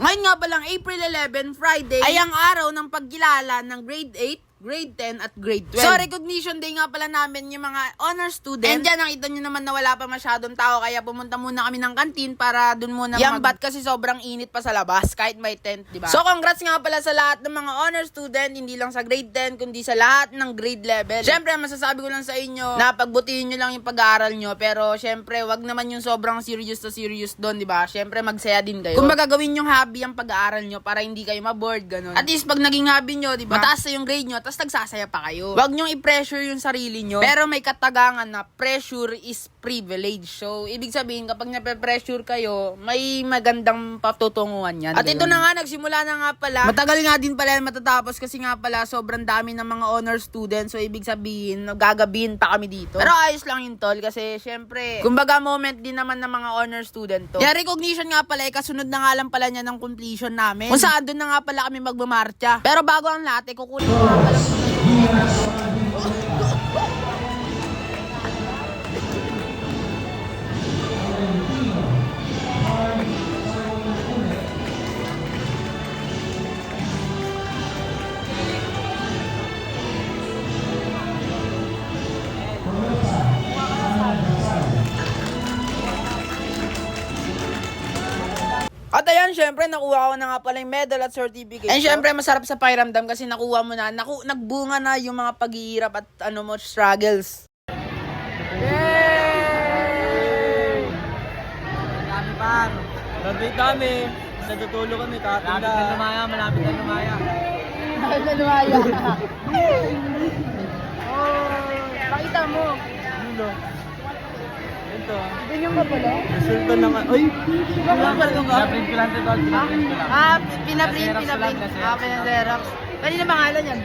Ngayon nga palang April 11, Friday, ay ang araw ng pagkilala ng grade 8, grade 10 at grade 12. So, recognition day nga pala namin yung mga honor students. And dyan, nakita nyo naman na wala pa masyadong tao, kaya pumunta muna kami ng kantin para dun muna Yambat kasi sobrang init pa sa labas, kahit may tent, di ba? So, congrats nga pala sa lahat ng mga honor student, hindi lang sa grade 10, kundi sa lahat ng grade level. Siyempre, masasabi ko lang sa inyo, na pagbutihin nyo lang yung pag-aaral nyo, pero siyempre, wag naman yung sobrang serious to serious doon, di ba? Siyempre, magsaya din kayo. Kung gagawin yung hobby ang pag-aaral nyo para hindi kayo ma-bored, ganun. At least, pag naging hobby nyo, di ba? Mataas na yung grade nyo, tapos nagsasaya pa kayo. Wag nyong i-pressure yung sarili nyo. Pero may katagangan na pressure is privilege. So, ibig sabihin, kapag nape-pressure kayo, may magandang patutunguhan yan. At ito na nga, nagsimula na nga pala. Matagal nga din pala yan matatapos kasi nga pala sobrang dami ng mga honor students. So, ibig sabihin, gagabihin pa kami dito. Pero ayos lang yun, tol. Kasi, syempre, kumbaga moment din naman ng mga honor student to. Kaya recognition nga pala, eh, kasunod na nga lang pala niya ng completion namin. Kung saan doon na nga pala kami magmamarcha. Pero bago ang lahat, eh, kukunin ko nga pala Yes. Yes. At ayan, syempre, nakuha ko na nga pala yung medal at certificate. And syempre, masarap sa pakiramdam kasi nakuha mo na, naku, nagbunga na yung mga paghihirap at ano mo, struggles. Yay! Dami par. Graduate kami. Natutulog kami. Katinda. Malapit na lumaya. Malapit na lumaya. Bakit na lumaya? oh, pakita mo. Ano? Ito. Ganyan ka pala? Resulta na nga. Ay! Wala pa rin ka. Pinaprint ko lang ito. Pinaprint ko lang. Ah, pinaprint, Xerox pinaprint. na-xerox Ah, pinaxerox. Kanina pangalan yan?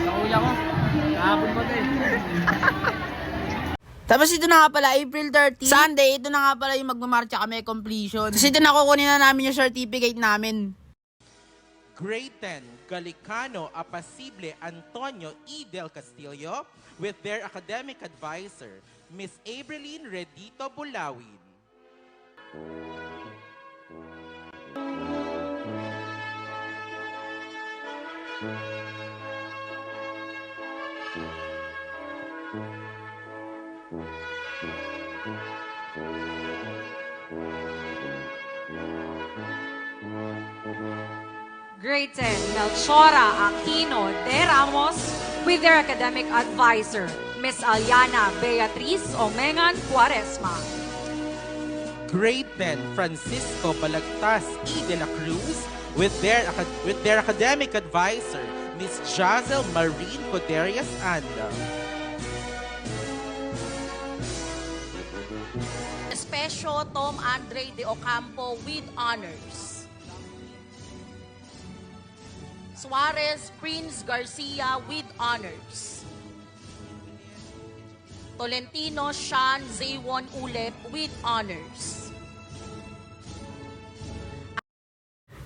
Sa kuya ko. Kahapon pa ito eh. Tapos ito na nga pala, April 30. Sunday, ito na nga pala yung magmamarcha kami, completion. Tapos ito na kukunin na namin yung certificate namin. 10, Galicano Apacible Antonio E. Del Castillo with their academic advisor, Miss Abeline Redito Bulawin. Grade 10, Melchora Aquino de Ramos with their academic advisor, Miss Aliana Beatriz Omengan Cuaresma. Grade 10, Francisco Balagtas E. De La Cruz with their, with their academic advisor, Miss Jazel Marine Coderias Anda. Espesyo Tom Andre de Ocampo with honors. Suarez Prince Garcia with honors. Tolentino Sean Zaywon Ulep with honors.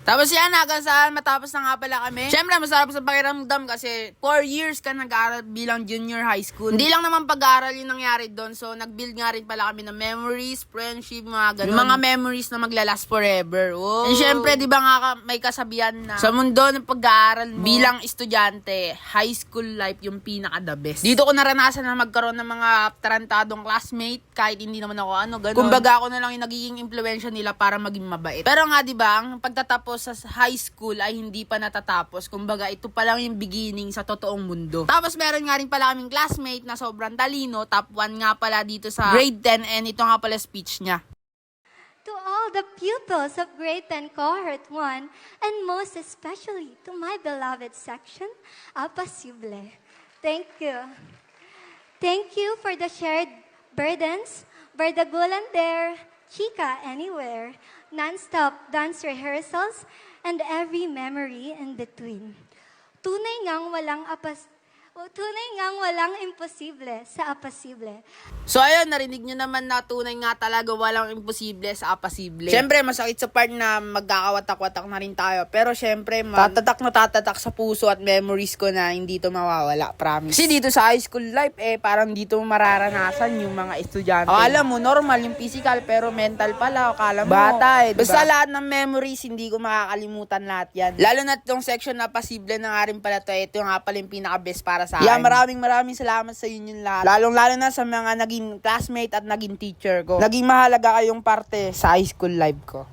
Tapos yan, hanggang saan matapos na nga pala kami. Siyempre, masarap sa pakiramdam kasi 4 years ka nag-aaral bilang junior high school. Hindi lang naman pag-aaral yung nangyari doon. So, nag-build nga rin pala kami ng memories, friendship, mga ganun. Yung mga memories na maglalast forever. Oh. And syempre, di ba nga ka- may kasabihan na sa mundo ng pag-aaral mo, bilang estudyante, high school life yung pinaka-the best. Dito ko naranasan na magkaroon ng mga tarantadong classmate, kahit hindi naman ako ano, ganun. Kumbaga ako na lang yung nagiging impluensya nila para maging mabait. Pero nga, di ba, ang pagtatapos sa high school ay hindi pa natatapos. Kumbaga, ito pa lang yung beginning sa totoong mundo. Tapos meron nga rin pala kaming classmate na sobrang talino, top 1 nga pala dito sa grade 10 and ito nga pala speech niya. To all the pupils of grade 10 cohort 1, and most especially to my beloved section, Apasible. Thank you. Thank you for the shared burdens, Bardagulan there, Chica anywhere, non-stop dance rehearsals, and every memory in between. Tunay ngang walang apas O tunay ngang walang imposible sa apasible. So ayun, narinig nyo naman na tunay nga talaga walang imposible sa apasible. Siyempre, masakit sa part na magkakawatak-watak na rin tayo. Pero siyempre, mag- tatatak na tatatak sa puso at memories ko na hindi to mawawala, promise. Kasi dito sa high school life, eh, parang dito mararanasan yung mga estudyante. O, alam mo, normal yung physical, pero mental pala, akala mo. Bata eh, Basta lahat ng memories, hindi ko makakalimutan lahat yan. Lalo na itong section na pasible na nga rin pala to, ito yung nga pala yung pinaka-best para sa akin. Yeah, maraming maraming salamat sa inyo lahat. Lalong lalo na sa mga naging classmate at naging teacher ko. Naging mahalaga kayong parte sa high school life ko.